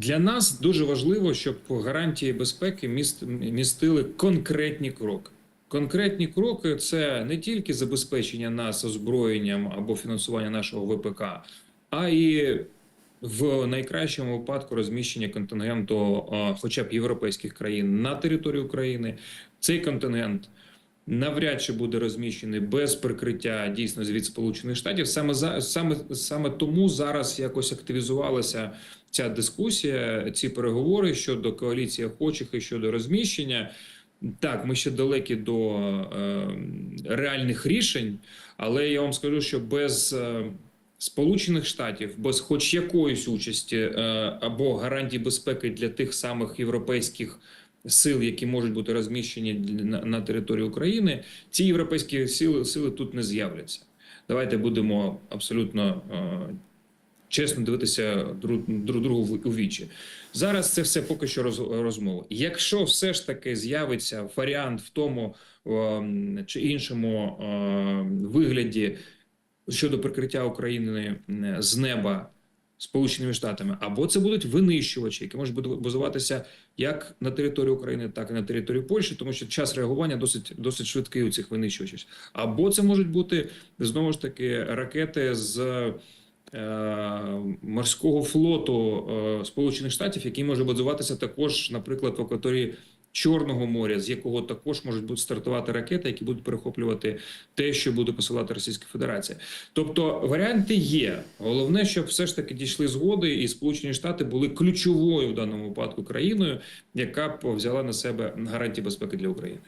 Для нас дуже важливо, щоб гарантії безпеки міст, містили конкретні кроки. Конкретні кроки це не тільки забезпечення нас озброєнням або фінансування нашого ВПК, а і в найкращому випадку розміщення контингенту, хоча б європейських країн на території України. Цей контингент навряд чи буде розміщений без прикриття дійсно від Сполучених Штатів. Саме за саме саме тому зараз якось активізувалася ця дискусія, ці переговори щодо коаліції охочих і щодо розміщення. Так, ми ще далекі до е, реальних рішень, але я вам скажу, що без е, Сполучених Штатів, без хоч якоїсь участі е, або гарантій безпеки для тих самих європейських сил, які можуть бути розміщені на, на території України, ці європейські сили, сили тут не з'являться. Давайте будемо абсолютно е, чесно дивитися друг, друг другу у вічі. Зараз це все поки що роз, розмова. Якщо все ж таки з'явиться варіант в тому е, чи іншому е, вигляді щодо прикриття України е, з неба Сполученими Штатами, або це будуть винищувачі, які можуть базуватися як на території України, так і на території Польщі, тому що час реагування досить досить швидкий у цих винищувачів. Або це можуть бути знову ж таки ракети з е, морського флоту е, Сполучених Штатів, який може базуватися також, наприклад, в акваторії Чорного моря, з якого також можуть бути стартувати ракети, які будуть перехоплювати те, що буде посилати Російська Федерація. Тобто варіанти є. Головне, щоб все ж таки дійшли згоди, і Сполучені Штати були ключовою в даному випадку країною, яка б взяла на себе гарантії безпеки для України.